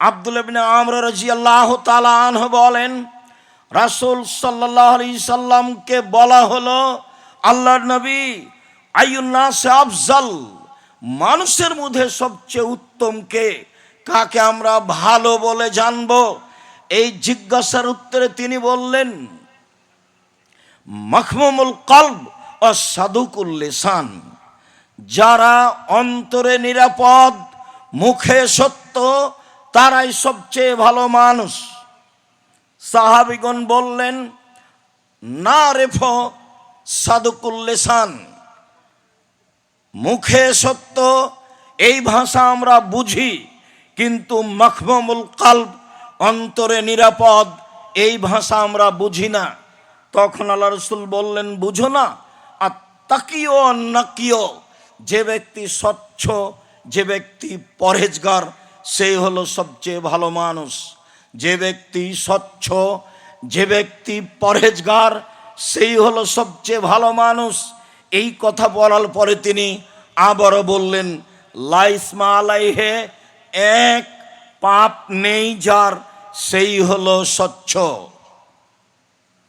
আব্দুল আমর রাজিয়াল্লাহ তালান বলেন, রাসূল সাল্লাল্লাহু আলাইহি সাল্লামকে বলা হলো, আল্লাহর নবী, আইয়ুন্নাস আফজাল, মানুষের মধ্যে সবচেয়ে উত্তম কে? কাকে আমরা ভালো বলে জানব? এই জিজ্ঞাসার উত্তরে তিনি বললেন মখমুল কলব ও সাদুকুল যারা অন্তরে নিরাপদ, মুখে সত্য তারাই সবচেয়ে ভালো মানুষ। সাহাবিগণ বললেন, না রেফ সাদুকুল লিসান। মুখে সত্য, এই ভাষা আমরা বুঝি, কিন্তু মখমুল কালব, অন্তরে নিরাপদ, এই ভাষা আমরা বুঝি না। তখন আল্লাহ রসুল বললেন, বুঝো না আর তাকিও নাকিও যে ব্যক্তি স্বচ্ছ, যে ব্যক্তি পরহেজগার সেই হলো সবচেয়ে ভালো মানুষ। যে ব্যক্তি স্বচ্ছ, যে ব্যক্তি পরহেজগার, সেই হলো সবচেয়ে ভালো মানুষ। এই কথা বলার পরে তিনি আবারও বললেন, লাইসমা আলাইহে, এক পাপ নেই যার, সেই হলো স্বচ্ছ।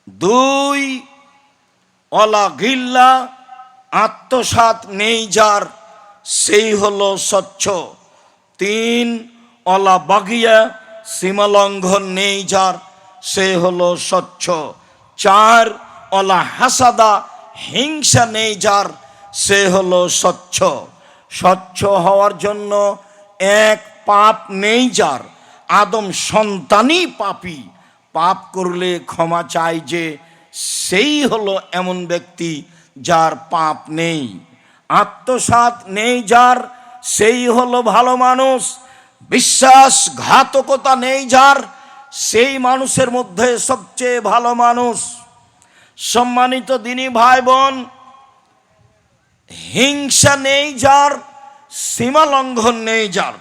দুই, অলা গিল্লা আত্মসাত নেই যার, সেই হলো স্বচ্ছ। তিন অলা বাগিয়া সীমালঙ্ঘন নেই যার, সে হলো স্বচ্ছ। চার, অলা হাসাদা হিংসা নেই যার, সে হলো স্বচ্ছ। স্বচ্ছ হওয়ার জন্য এক পাপ নেই যার, আদম সন্তানই পাপী। পাপ করলে ক্ষমা চায় যে সেই হলো এমন ব্যক্তি যার পাপ নেই। আত্মসাত নেই যার, সেই হলো ভালো মানুষ। বিশ্বাসঘাতকতা নেই যার, সেই মানুষের মধ্যে সবচেয়ে ভালো মানুষ। সম্মানিত দিনী ভাই বোন হিংসা নেই যার সীমা লঙ্ঘন নেই যার।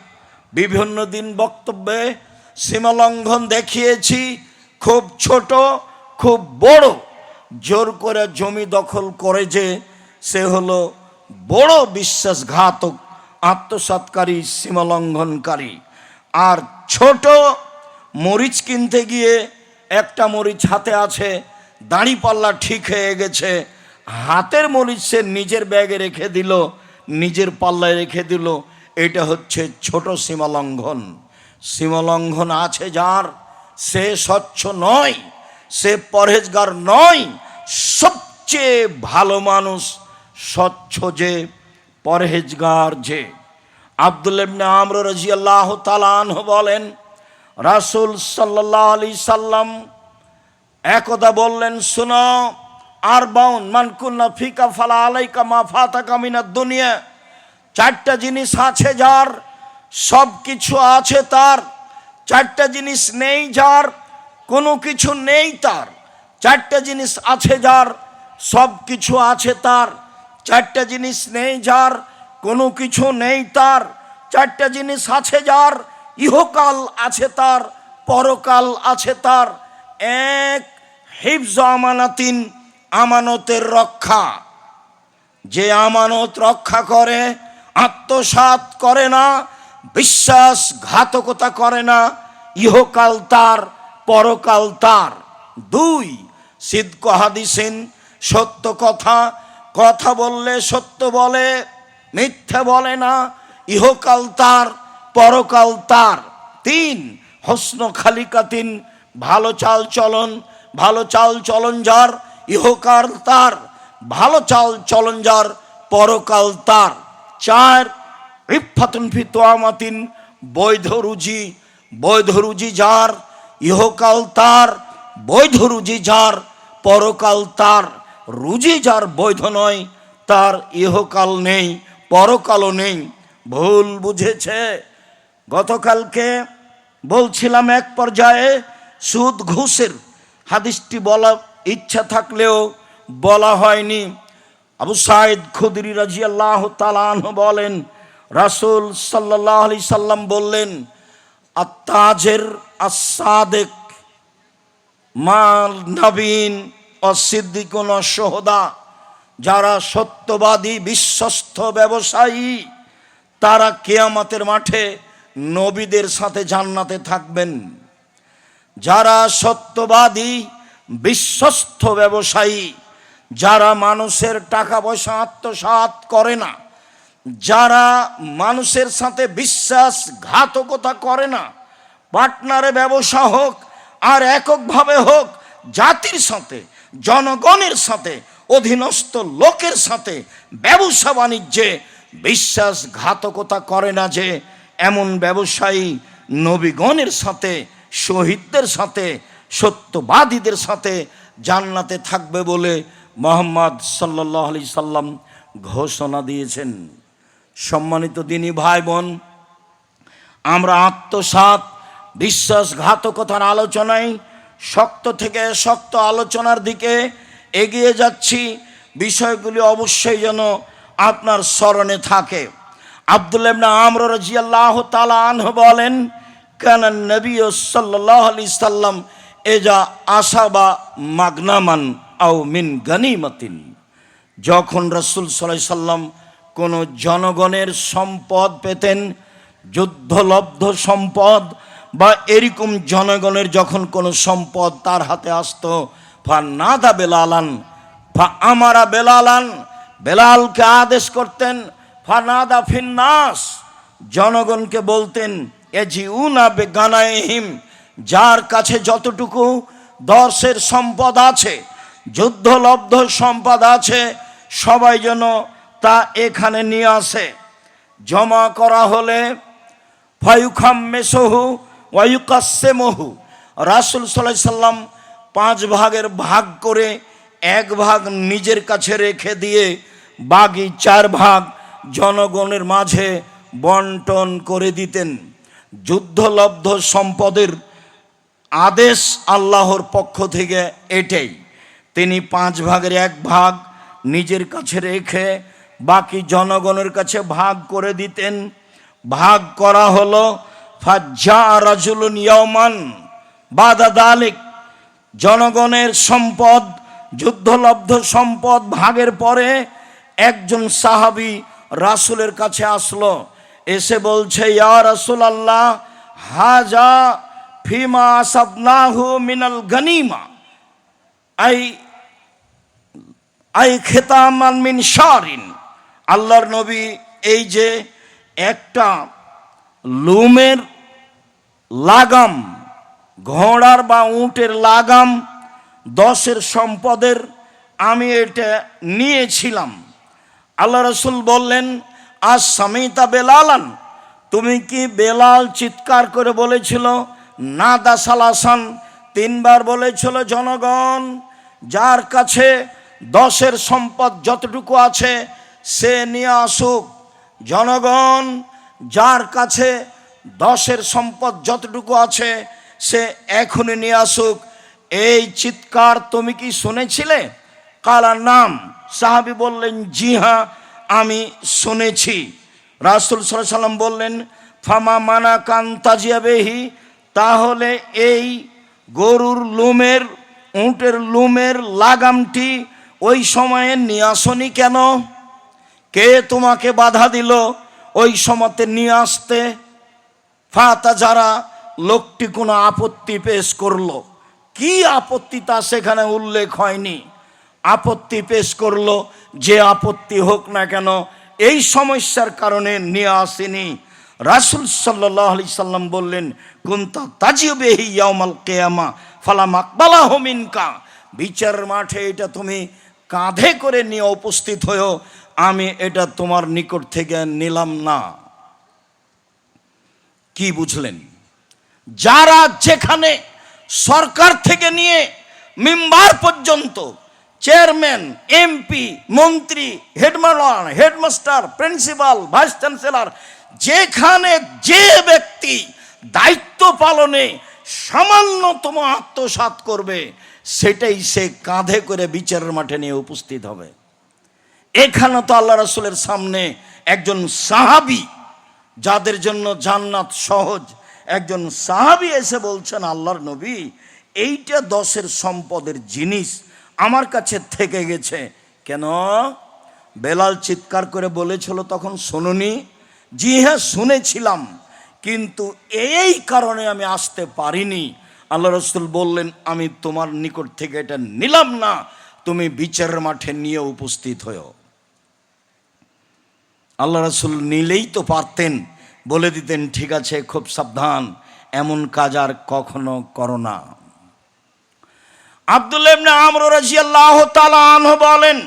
বিভিন্ন দিন বক্তব্যে সীমা লঙ্ঘন দেখিয়েছি, খুব ছোট, খুব বড়। জোর করে জমি দখল করে যে, সে হলো বড় বিশ্বাসঘাতক আত্মসাৎকারী, সীমালঙ্ঘনকারী। আর ছোট মরিচ কিনতে গিয়ে একটা মরিচ হাতে আছে, দাড়ি পাল্লা ঠিক হয়ে গেছে, হাতের মরিচ সে নিজের ব্যাগে রেখে দিল, নিজের পাল্লায় রেখে দিল। এটা হচ্ছে ছোট সীমালঙ্ঘন। সীমালঙ্ঘন আছে যার, সে স্বচ্ছ নয়, সে পরহেজগার নয়, সবচেয়ে ভালো মানুষ স্বচ্ছ যে পরহেজগার যে। আব্দুল ইবনে আমর রাজিয়াল্লাহ তালান বলেন, রাসূল সাল্লাল্লাহু আলাইহি সাল্লাম একদা বললেন, শুনো আর বাউন মানকুন্না ফিকা ফালা আলাইকা মা ফাতা কামিনা দুনিয়া। চারটা জিনিস আছে যার সব কিছু আছে তার। চারটা জিনিস নেই যার, কোনো কিছু নেই তার। চারটা জিনিস আছে যার সব কিছু আছে তার। চারটা জিনিস নেই যার, কোনো কিছু নেই তার। চারটা জিনিস আছে যার, ইহকাল আছে তার, পরকাল আছে তার। এক, হিফজ আমানাতিন, আমানতের রক্ষা। যে আমানত রক্ষা করে আত্মসাত করে না, বিশ্বাসঘাতকতা করে না, ইহকাল তার, পরকাল তার। দুই সিদ্ধ হাদিসিন, সত্য কথা কথা বললে সত্য বলে, মিথ্যে বলে না, ইহকাল তার, পরকাল তার। তিন, হস্ন খালিকাতিন ভালো চাল চলন, ভালো চাল চলন যার, ইহকাল তার, ভালো চাল চলন যার, পরকাল তার। চার রিফাতুন ফিতোয়ামাতিন বৈধ রুজি বৈধ রুজি যার, ইহকাল তার, বৈধ রুজি যার, পরকাল তার। রুজি যার বৈধ নয়, তার ইহকাল নেই, পরকালও নেই। ভুল বুঝেছে? গতকালকে বলছিলাম এক পর্যায়ে, সুদ ঘুষের হাদিসটি বলা ইচ্ছা থাকলেও বলা হয়নি। আবু সাইদ খুদরি রাজি আল্লাহ বলেন, রাসুল সাল্লাহ আলি সাল্লাম বললেন আত্মাজের আসাদেক মাল নবীন অসিদ্দিকুন সোহদা যারা সত্যবাদী, বিশ্বস্ত ব্যবসায়ী, তারা কেয়ামতের মাঠে নবীদের সাথে জান্নাতে থাকবেন। যারা সত্যবাদী, বিশ্বস্ত ব্যবসায়ী, যারা মানুষের টাকা পয়সা আত্মসাৎ করে না, যারা মানুষের সাথে বিশ্বাসঘাতকতা করে না, পার্টনারে ব্যবসা হোক আর এককভাবে হোক, জাতির সাথে জনগণের সাথে, অধীনস্থ লোকের সাথে ব্যবসা বাণিজ্যে বিশ্বাসঘাতকতা করে না যে এমন ব্যবসায়ী নবীগণের সাথে, শহীদদের সাথে, সত্যবাদীদের সাথে জান্নাতে থাকবে বলে মোহাম্মদ সাল্লাহ আলি সাল্লাম ঘোষণা দিয়েছেন। সম্মানিত দিনী ভাই বোন আমরা আত্মসাত বিশ্বাসঘাতকতার আলোচনায় শক্ত থেকে শক্ত আলোচনার দিকে এগিয়ে যাচ্ছি। বিষয়গুলি অবশ্যই যেন আপনার স্মরণে থাকে। আবদুল্লাবনা আমর রাজিয়াল্লাহ তালা আনহ বলেন, কেন নবী সাল্লাহ আলি সাল্লাম এজা আশা বা মাগনামান আও মিন গনিমতিন। যখন রসুল সাল্লাহ সাল্লাম কোনো জনগণের সম্পদ পেতেন, যুদ্ধলব্ধ সম্পদ বা এরকম জনগণের যখন কোনো সম্পদ তার হাতে আসতো, ফা নাদা বেলালান, ফা আমারা বেলালান, বেলালকে আদেশ করতেন, ফা নাদা ফিন্নাস। জনগণকে বলতেন এজি উনা বেগানাহিম যার কাছে যতটুকু দর্শের সম্পদ আছে যুদ্ধলব্ধ সম্পদ আছে, সবাই যেন তা এখানে নিয়ে আসে। জমা করা হলে ফায়ুখাম মেসহু ওয়ায়ুকাসেমহু রাসুল সাল্লাহ সাল্লাম পাঁচ ভাগের ভাগ করে এক ভাগ নিজের কাছে রেখে দিয়ে বাকি চার ভাগ জনগণের মাঝে বন্টন করে দিতেন। যুদ্ধলব্ধ সম্পদের আদেশ আল্লাহর পক্ষ থেকে এটাই। তিনি পাঁচ ভাগের এক ভাগ নিজের কাছে রেখে বাকি জনগণের কাছে ভাগ করে দিতেন। ভাগ করা হলো ফাজ্জা রাজুলুন ইয়মান বাদা দালিক, জনগণের সম্পদ, যুদ্ধলব্ধ সম্পদ ভাগের পরে একজন সাহাবি রাসুলের কাছে আসলো, এসে বলছে, ইয়া রাসুল আল্লাহ হাজা ফিমা আসাবনাহু মিনাল গনিমা, আই আই খেতামান মিন শারিন। আল্লাহর নবী এই যে একটা লুমের লাগাম, ঘোড়ার বা উটের লাগাম, দশের সম্পদের আমি এটা নিয়েছিলাম। আল্লাহ রসুল বললেন আজ সামিতা বেলালান। তুমি কি বেলাল চিৎকার করে বলেছিল? না দাসালাসান তিনবার বলেছিল, জনগণ, যার কাছে দশের সম্পদ যতটুকু আছে, সে নিয়ে আসুক। জনগণ যার কাছে দশের সম্পদ যতটুকু আছে, সে এখনই নিয়ে আসুক। এই চিৎকার তুমি কি শুনেছিলে? কালার নাম, সাহাবি বললেন, জি হ্যাঁ আমি শুনেছি। রাসুল সাল্লাম বললেন, ফামা মানা কান তাজিয়াবেহি তাহলে এই গরুর লুমের, উটের লুমের লাগামটি ওই সময়ে নিয়ে আসনি কেন? কে তোমাকে বাধা দিল? ওই সময়তে নিয়ে আসতে। ফাতা যারা লোকটি কোনো আপত্তি পেশ করল। কি আপত্তি তা সেখানে উল্লেখ হয়নি। আপত্তি পেশ করল যে আপত্তি হোক না কেন, এই সমস্যার কারণে নিয়ে আসেনি। রাসুল সাল্লাহ আলি সাল্লাম বললেন, কুন্তা তাজিবেহি ইয়ামাল কেয়ামা ফালাম আকবালা হোমিনকা বিচার মাঠে এটা তুমি কাঁধে করে নিয়ে উপস্থিত হয়েও আমি এটা তোমার নিকট থেকে নিলাম না। কি বুঝলেন? যারা যেখানে সরকার থেকে নিয়ে মেম্বার পর্যন্ত চেয়ারম্যান, এমপি, মন্ত্রী, headmaster headmaster, principal, vice chancellor, যেখানে যে ব্যক্তি দায়িত্ব পালনে সামান্যতম আত্মসাত করবে, সেটাই সে কাঁধে করে বিচারের মাঠে নিয়ে উপস্থিত হবে। এখানে তো আল্লাহ রসুলের সামনে একজন সাহাবি, যাদের জন্য জান্নাত সহজ, একজন সাহাবি এসে বলছেন, আল্লাহর নবী, এইটা দশের সম্পদের জিনিস আমার কাছে থেকে গেছে। কেন? বেলাল চিৎকার করে বলেছিল তখন, শুনুনি, জি হ্যাঁ শুনেছিলাম, কিন্তু এই কারণে আমি আসতে পারিনি। আল্লাহ রসুল বললেন, আমি তোমার নিকট থেকে এটা নিলাম না, তুমি বিচারের মাঠে নিয়ে উপস্থিত হয়েও। আল্লাহ রসুল নিলেই তো পারতেন। বলে দিতেন, ঠিক আছে, খুব সাবধান, এমন কাজ আর কখনো করো না। আব্দুল্লাহ ইবনে আমর রাজিয়াল্লাহু তাআলা আনহু বলেন,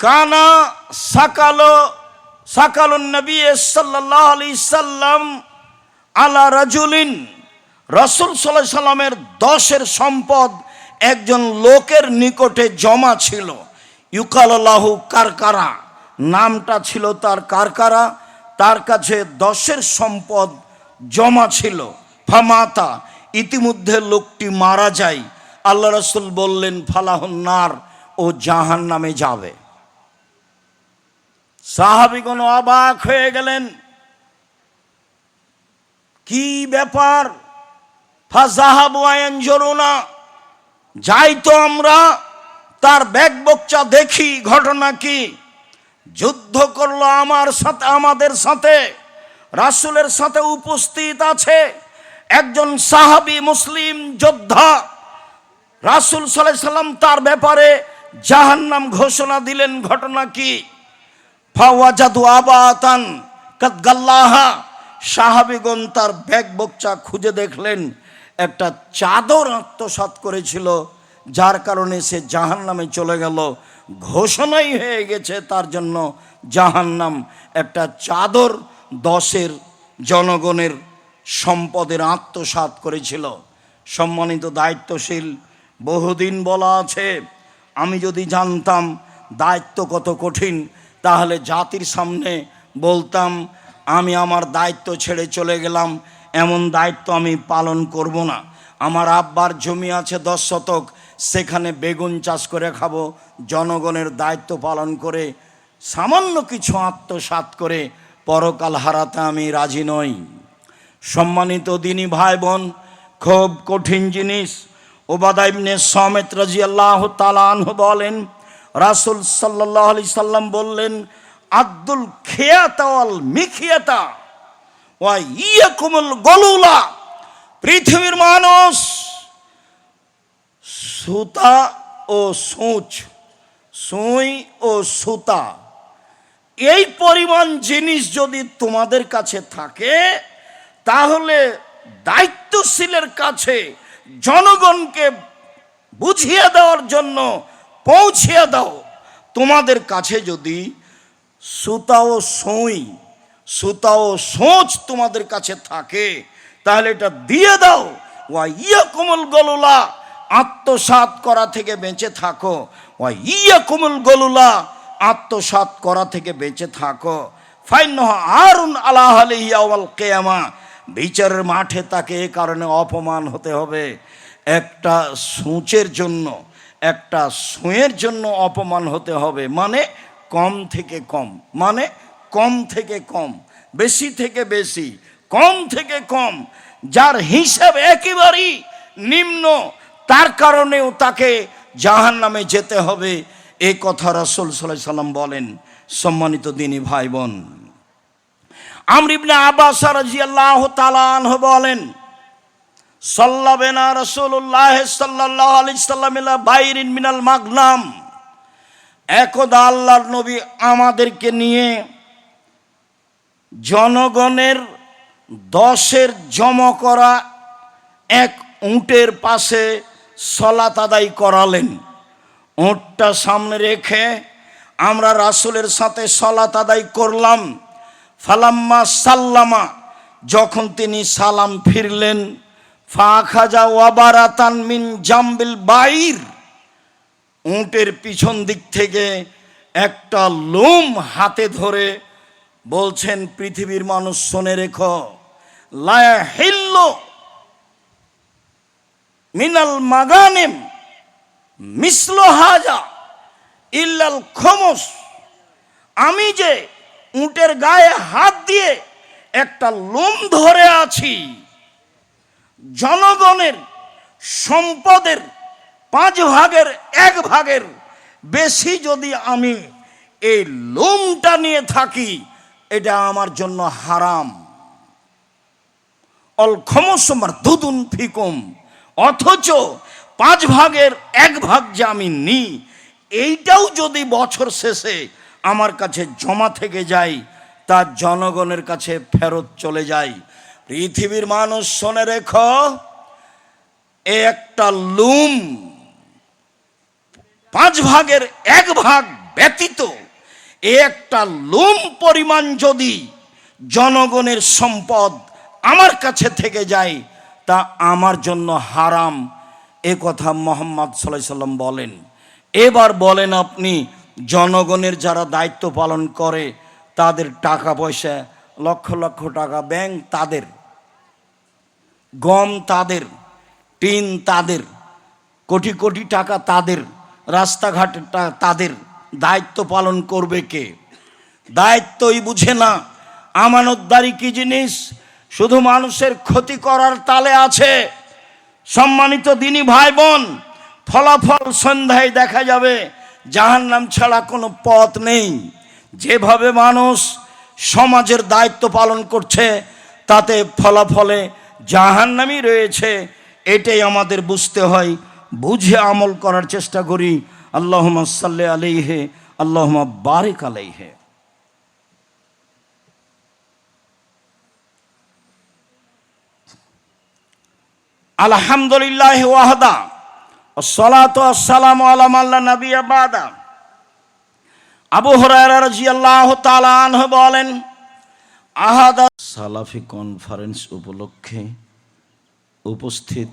কানা সাকালো, সাকালুন নবী সাল্লাল্লাহু আলাইহি সাল্লাম আলা রাজুলিন, রসুল সাল্লাহ সাল্লামের দশের সম্পদ একজন লোকের নিকটে জমা ছিল। ইউকালাল্লাহু কারকারা। নামটা ছিল তার কারকারা। তার কাছে দশের সম্পদ জমা ছিল। ফামাতা, ইতিমধ্যে লোকটি মারা যায়। আল্লাহ রসুল বললেন ফালাহন্নার ও জাহান নামে যাবে। সাহাবিগণ অবাক হয়ে গেলেন। কি ব্যাপার? ফাজাহাবু আয়ান জরুনা যাই তো আমরা। তার ব্যাগ বকচা দেখি ঘটনা কি? যুদ্ধ করল আমার সাথে, আমাদের সাথে, রাসুলের সাথে উপস্থিত আছে একজন সাহাবি মুসলিম যোদ্ধা। রাসুল সাল্লাহ সাল্লাম তার ব্যাপারে জাহান্নাম ঘোষণা দিলেন, ঘটনা কি? ফাওয়াজাদু আবাতান কাদগাল্লাহা। সাহাবিগণ তার ব্যাগ বকচা খুঁজে দেখলেন, একটা চাদর আত্মসাৎ করেছিল। যার কারণে সে জাহান নামে চলে গেল। ঘোষণাই হয়ে গেছে তার জন্য জাহান্নাম একটা চাদর দশের জনগণের সম্পদের আত্মসাৎ করেছিল। সম্মানিত দায়িত্বশীল, বহুদিন বলা আছে, আমি যদি জানতাম দায়িত্ব কত কঠিন, তাহলে জাতির সামনে বলতাম, আমি আমার দায়িত্ব ছেড়ে চলে গেলাম, এমন দায়িত্ব আমি পালন করব না। আমার আব্বার জমি আছে দশ শতক সেখানে বেগুন চাষ করে খাব, জনগণের দায়িত্ব পালন করে, সামান্য কিছু আত্মসাত করে পরকাল হারাতে আমি রাজি নই। সম্মানিত দিনী ভাই বোন খুব কঠিন জিনিস। ওবাদা ইবনে সমেত রাজি আল্লাহ বলেন, রাসুল সাল্লাহ আলি সাল্লাম বললেন, আব্দুল খেয়াতা ওয়াল মিখিয়াতা ওয়া ইয়ে ইয়াকুমুল গলুলা। পৃথিবীর মানুষ সুতা ও সূচ, সুই ও সুতা। এই পরিমাণ জিনিস যদি তোমাদের কাছে থাকে, তাহলে দায়িত্বশীলের কাছে জনগণকে বুঝিয়ে দেওয়ার জন্য পৌঁছিয়ে দাও। তোমাদের কাছে যদি সুতা ও সই, সুতা ও সোচ তোমাদের কাছে থাকে, তাহলে এটা দিয়ে দাও। ওয়া ইয়া কোমল গলুলা। আত্মসাত করা থেকে বেঁচে থাকো। ইয়া কোমল গলুলা আত্মসাত করা থেকে বেঁচে থাকো। ফাইন আরুন আলাহ আলিয়াওয়াল কেয়ামা, বিচারের মাঠে তাকে এ কারণে অপমান হতে হবে। একটা সূচের জন্য, একটা সুঁয়ের জন্য অপমান হতে হবে। মানে কম থেকে কম মানে কম থেকে কম, বেশি থেকে বেশি, কম থেকে কম, যার হিসাব একেবারেই নিম্ন তার কারণেও তাকে জাহান নামে যেতে হবে। এ কথা রসুল সাল্লাহ সাল্লাম বলেন, সম্মানিত দিনী ভাই বোন আমরিবনে আব্বাস রাজিয়াল্লাহ তালান বলেন, সাল্লাবেনা রসুল্লাহ সাল্লাহ আলি সাল্লামিল্লা বাইরিন মিনাল মাগনাম। একদা আল্লাহর নবী আমাদেরকে নিয়ে জনগণের দশের জম করা এক উঁটের পাশে সলাত আদায় করালেন। উঁটটা সামনে রেখে আমরা রাসুলের সাথে সলাত আদায় করলাম। ফালাম্মা সাল্লামা, যখন তিনি সালাম ফিরলেন ফা খাজা ওয়াবারাতান মিন জাম্বিল বাইর। উঁটের পিছন দিক থেকে একটা লোম হাতে ধরে বলছেন, পৃথিবীর মানুষ, শোনে রেখো লায়া হিল্ল মিনাল মাগানেম মিসল হাজা ইল্লাল খমস। আমি যে উটের গায়ে হাত দিয়ে একটা লোম ধরে আছি, জনগণের সম্পদের পাঁচ ভাগের এক ভাগের বেশি যদি আমি এই লোমটা নিয়ে থাকি, এটা আমার জন্য হারাম। অল ক্ষমসমর দুদুন ফিকুম। অথচ পাঁচ ভাগের এক ভাগ যে আমি নিই, এইটাও যদি বছর শেষে আমার কাছে জমা থেকে যায় তা জনগণের কাছে ফেরত চলে যায়। পৃথিবীর মানুষ শোনে রেখো একটা লুম। পাঁচ ভাগের এক ভাগ ব্যতীত একটা লুম পরিমাণ যদি জনগণের সম্পদ আমার কাছে থেকে যায় তা আমার জন্য হারাম, এ কথা মোহাম্মদ সাল্লাম বলেন। এবার বলেন আপনি, জনগণের যারা দায়িত্ব পালন করে, তাদের টাকা পয়সা, লক্ষ লক্ষ টাকা ব্যাংক তাদের, গম তাদের, টিন তাদের, কোটি কোটি টাকা তাদের রাস্তাঘাটের টা- তাদের, দায়িত্ব পালন করবে কে? দায়িত্বই বুঝে না, আমানতদারি কি জিনিস? শুধু মানুষের ক্ষতি করার তালে আছে। সম্মানিত দিনী ভাই বোন ফলাফল সন্ধ্যায় দেখা যাবে। জাহান্নাম ছাড়া কোনো পথ নেই। যেভাবে মানুষ সমাজের দায়িত্ব পালন করছে, তাতে ফলাফলে জাহান্নামই রয়েছে। এটাই আমাদের বুঝতে হয়, বুঝে আমল করার চেষ্টা করি। আল্লাহ সাল্লি আলাইহে আল্লাহ বারেক আলাইহে। আলহামদুলিল্লাহ ওয়াহদা সালাত আসসালাম আলাম আল্লাহ নবী আবাদা আবু হরায়রা রাদিয়াল্লাহু তাআলা আনহু বলেন, আহাদা সালাফি কনফারেন্স উপলক্ষে উপস্থিত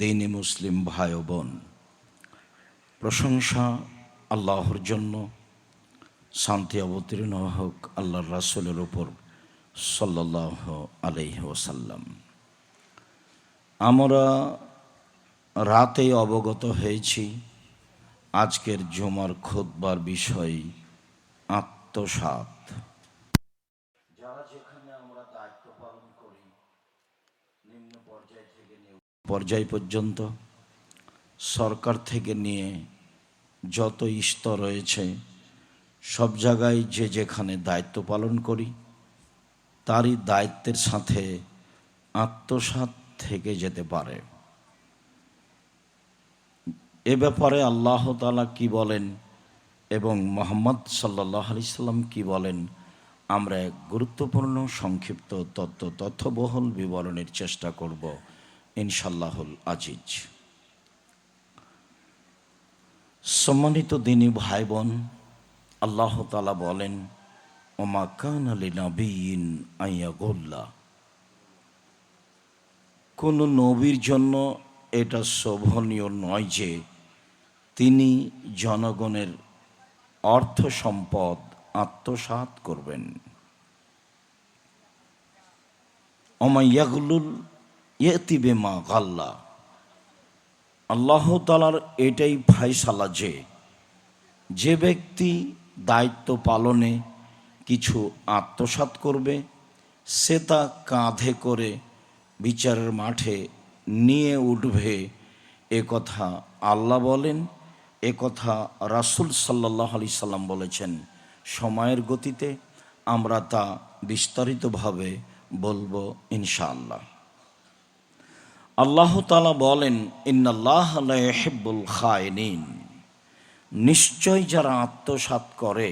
দিনী মুসলিম ভাই বোন প্রশংসা আল্লাহর জন্য, শান্তি অবতীর্ণ হোক আল্লাহর রাসূলের উপর সাল্লাহ আলাইহি ওয়াসাল্লাম। আমরা রাতে অবগত হয়েছি আজকের জমার খোদবার বিষয় আত্মসাত। যারা যেখানে আমরা দায়িত্ব পালন করি, নিম্ন পর্যায় থেকে নিয়ে পর্যায় পর্যন্ত সরকার থেকে নিয়ে যত স্তর রয়েছে, সব জায়গায় যে যেখানে দায়িত্ব পালন করি, তারই দায়িত্বের সাথে আত্মসাত থেকে যেতে পারে। এ ব্যাপারে আল্লাহ তালা কি বলেন এবং মোহাম্মদ সাল্লাহ আলি সাল্লাম কি বলেন, আমরা গুরুত্বপূর্ণ সংক্ষিপ্ত তত্ত্ব তথ্যবহুল বিবরণের চেষ্টা করব ইনশাল্লাহুল আজিজ। সম্মানিত দিনী ভাই বোন আল্লাহ তালা বলেন, ওমা কান আলী নবীন আইয়া গোল্লা কোনো নবীর জন্য এটা শোভনীয় নয় যে তিনি জনগণের অর্থ সম্পদ আত্মসাৎ করবেন। অমাইয়াগুলুল ইয়েতিবে মা গাল্লা। আল্লাহ তালার এটাই ফাইসালা যে যে ব্যক্তি দায়িত্ব পালনে কিছু আত্মসাৎ করবে, সে তা কাঁধে করে বিচারের মাঠে নিয়ে উঠবে, এ কথা আল্লাহ বলেন, এ কথা রাসুল সাল্লাহ আলি সাল্লাম বলেছেন। সময়ের গতিতে আমরা তা বিস্তারিতভাবে বলব ইনশাআল্লাহ। আল্লাহ তালা বলেন, ইন্নাল্লাহ হেব্বুল খায়নিন। নিশ্চয় যারা আত্মসাৎ করে,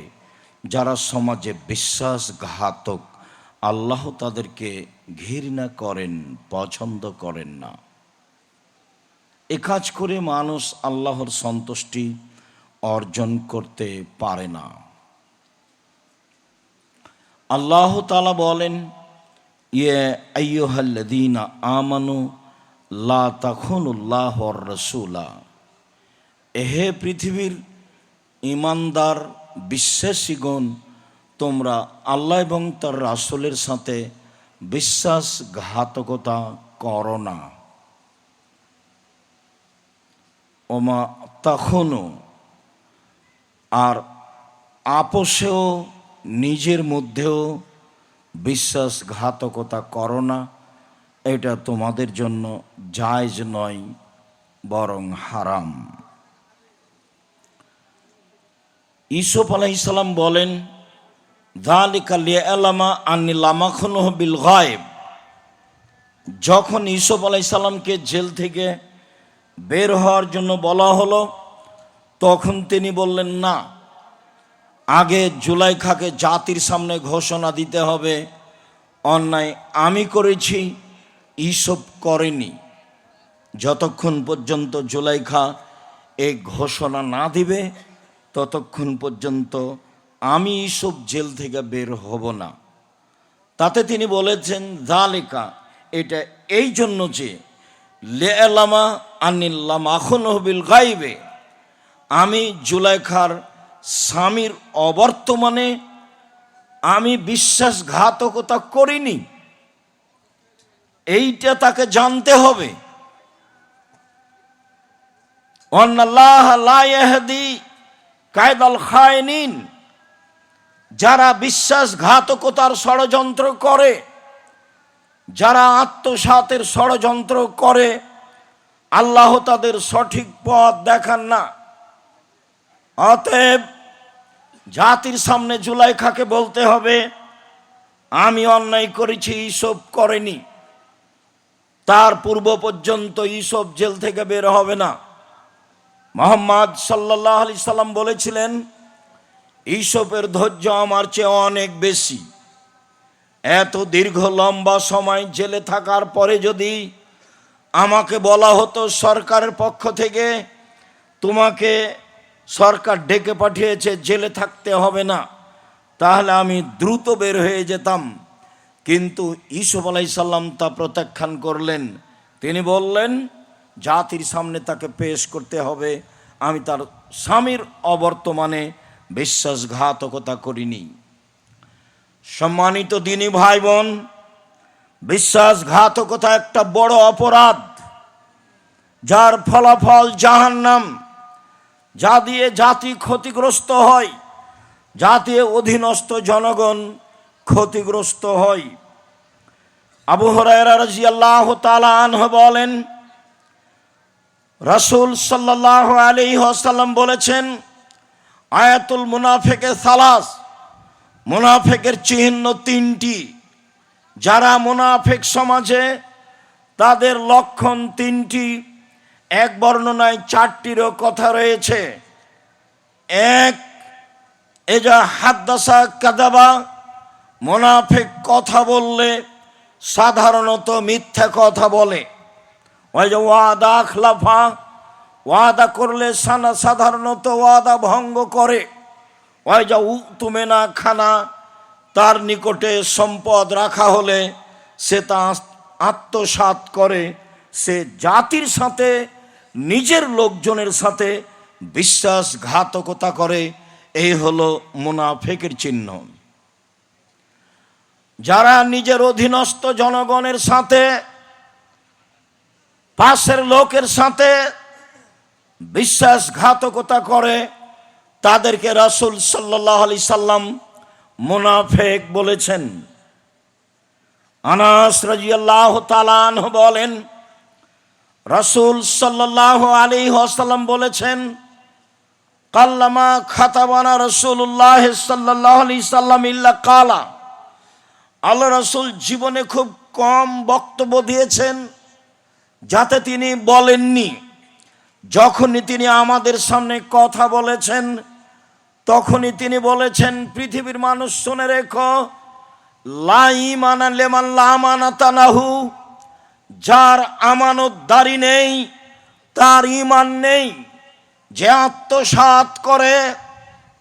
যারা সমাজে বিশ্বাসঘাতক আল্লাহ তাদেরকে ঘৃণা করেন, পছন্দ করেন না। এ কাজ করে মানুষ আল্লাহর সন্তুষ্টি অর্জন করতে পারে না। আল্লাহ তালা বলেন ইয়ে আইয়ুহাল্লাদিনা আমানু লা তাখুনুল্লাহ রসুলা। এহে পৃথিবীর ইমানদার, বিশ্বাসীগণ তোমরা আল্লাহ এবং তার রাসূলের সাথে বিশ্বাসঘাতকতা করো না। ওমা তখনও আর আপোষেও নিজের মধ্যেও বিশ্বাসঘাতকতা করো না, এটা তোমাদের জন্য জায়জ নয়, বরং হারাম। ইসুফ আলাইসাল্লাম বলেন গায়েব যখন ইসুফ আলাইসাল্লামকে জেল থেকে বের হওয়ার জন্য বলা হলো, তখন তিনি বললেন, না, আগে জুলাইখাকে জাতির সামনে ঘোষণা দিতে হবে। অন্যায় আমি করেছি ইসব করেনি। যতক্ষণ পর্যন্ত জুলাইখা এ ঘোষণা না দিবে, ততক্ষণ পর্যন্ত আমি ইসব জেল থেকে বের হব না। তাতে তিনি বলেছেন, জালেকা, এটা এই জন্য যে লেলামা আনিল্লাম আখন হবিল গাইবে। আমি জুলাইখার স্বামীর অবর্তমানে আমি বিশ্বাসঘাতকতা করিনি। এইটা তাকে জানতে হবে। অন্নাল্লাহ লা ইয়াহদি কায়দাল খায়নিন। যারা বিশ্বাসঘাতকতার ষড়যন্ত্র করে, যারা আত্মসাতের ষড়যন্ত্র করে, আল্লাহ তাদের সঠিক পথ দেখান না। অতএব জাতির সামনে জুলাইখাকে বলতে হবে, আমি অন্যায় করেছি ইসব করেনি। তার পূর্ব পর্যন্ত ইসব জেল থেকে বের হবে না। মোহাম্মদ সাল্লাহ আলি সাল্লাম বলেছিলেন ইসবের ধৈর্য আমার চেয়ে অনেক বেশি। এত দীর্ঘ লম্বা সময় জেলে থাকার পরে যদি আমাকে বলা হতো সরকারের পক্ষ থেকে, তোমাকে সরকার ডেকে পাঠিয়েছে, জেলে থাকতে হবে না, তাহলে আমি দ্রুত বের হয়ে যেতাম। কিন্তু ইসুফ আলাইসাল্লাম তা প্রত্যাখ্যান করলেন। তিনি বললেন, জাতির সামনে তাকে পেশ করতে হবে। আমি তার স্বামীর অবর্তমানে বিশ্বাসঘাতকতা করিনি। সম্মানিত দিনী ভাই বোন বিশ্বাসঘাতকতা একটা বড় অপরাধ, যার ফলাফল জাহান্নাম, যা দিয়ে জাতি ক্ষতিগ্রস্ত হয় জাতীয় অধীনস্থ জনগণ ক্ষতিগ্রস্ত হয়। আবু হরাইরা রাজিয়াল্লাহ তাআলা আনহু বলেন, রাসূল সাল্লাল্লাহু আলাইহি ওয়াসাল্লাম বলেছেন আয়াতুল মুনাফিকে সালাস, মুনাফেকের চিহ্ন তিনটি। যারা মুনাফেক সমাজে তাদের লক্ষণ তিনটি, এক বর্ণনায় চারটিরও কথা রয়েছে। এক, এজা হাদ্দাসা কাদাবা, মোনাফেক কথা বললে সাধারণত মিথ্যা কথা বলে। ওয়াদা খলাফা ওয়াদা করলে সানা সাধারণত ওয়াদা ভঙ্গ করে। ওই যা তুমে না খানা, তার নিকটে সম্পদ রাখা হলে সে তা আত্মসাত করে। সে জাতির সাথে, নিজের লোকজনের সাথে বিশ্বাসঘাতকতা করে। এই হলো মুনাফেকের চিহ্ন। যারা নিজের অধীনস্থ জনগণের সাথে, পাশের লোকের সাথে বিশ্বাসঘাতকতা করে, তাদেরকে রাসুল সাল্লাহ আলি সাল্লাম মুনাফেক বলেছেন। আনাস রাজিয়াল্লাহ তালান বলেন, রাসুল সাল্লাহ আলী আসাল্লাম বলেছেন, কাল্লামা খাতাবানা রসুল্লাহ সাল্লাহ আলি সাল্লাম ইল্লা কালা। আল্লাহ রসুল জীবনে খুব কম বক্তব্য দিয়েছেন, যাতে তিনি বলেননি। যখনই তিনি আমাদের সামনে কথা বলেছেন, তখনই তিনি বলেছেন, পৃথিবীর মানুষ শুনে রেখো লাই মানা লেমান লামানা যার আমানত দাড়ি নেই, তার ইমান নেই, যে আত্মসাত করে,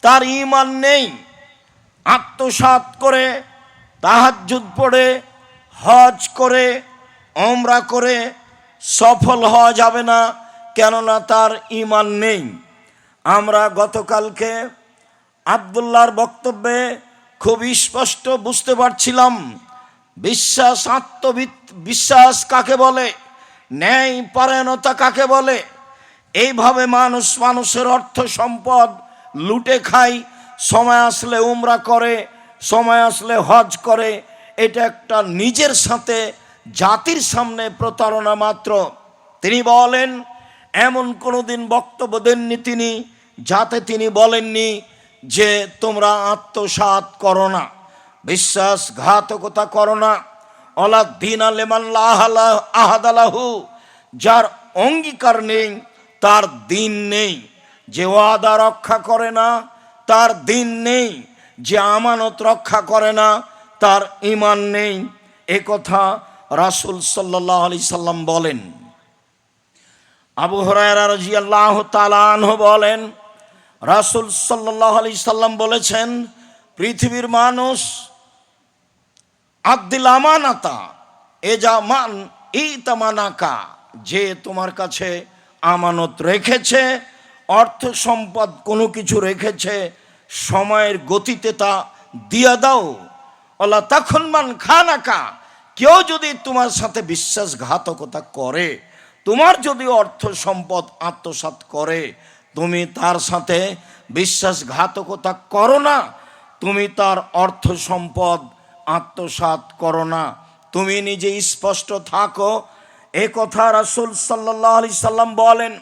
তার ইমান নেই আত্মসাত করে তাহাজুদ পড়ে, হজ করে অমরা করে, সফল হওয়া যাবে না। কেননা তার ইমান নেই। আমরা গতকালকে আবদুল্লার বক্তব্যে খুব স্পষ্ট বুঝতে পারছিলাম, বিশ্বাস আত্মবিদ বিশ্বাস কাকে বলে, ন্যায়, পরায়ণতা কাকে বলে, এইভাবে মানুষ মানুষের অর্থ সম্পদ লুটে খায়, সময় আসলে উমরা করে, সময় আসলে হজ করে, এটা একটা নিজের সাথে জাতির সামনে প্রতারণা মাত্র। তিনি বলেন এমন কোনো দিন বক্তব্য দেননি তিনি, যাতে তিনি বলেননি যে তোমরা আত্মসাত করো না, বিশ্বাসঘাতকতা করো না। অলা দিন আহাদালাহু, যার অঙ্গীকার নেই, তার দিন নেই। যে ওয়াদা রক্ষা করে না, তার দিন নেই। যে আমানত রক্ষা করে না, তার ইমান নেই। এ কথা রাসুল সাল্লাহ আলি সাল্লাম বলেন। আবু হরায়রা রাজিয়াল্লাহ তালানহ বলেন, রাসুল সাল্লাহ আলি সাল্লাম বলেছেন, পৃথিবীর মানুষ আব্দিল আমানাতা এ যা মান এই তামানাকা যে তোমার কাছে আমানত রেখেছে, অর্থ সম্পদ কোনো কিছু রেখেছে, সময়ের গতিতে তা দিয়া দাও। ওলা তখন মান খানাকা, কেউ যদি তোমার সাথে বিশ্বাসঘাতকতা করে তোমার যদি অর্থ সম্পদ আত্মসাত করে, তুমি তার সাথে বিশ্বাসঘাতকতা করো না, তুমি তার অর্থ সম্পদ আত্মসাত করো না, তুমি নিজে স্পষ্ট থাকো। এ কথা রাসুল সাল্লাহ আলি সাল্লাম বলেন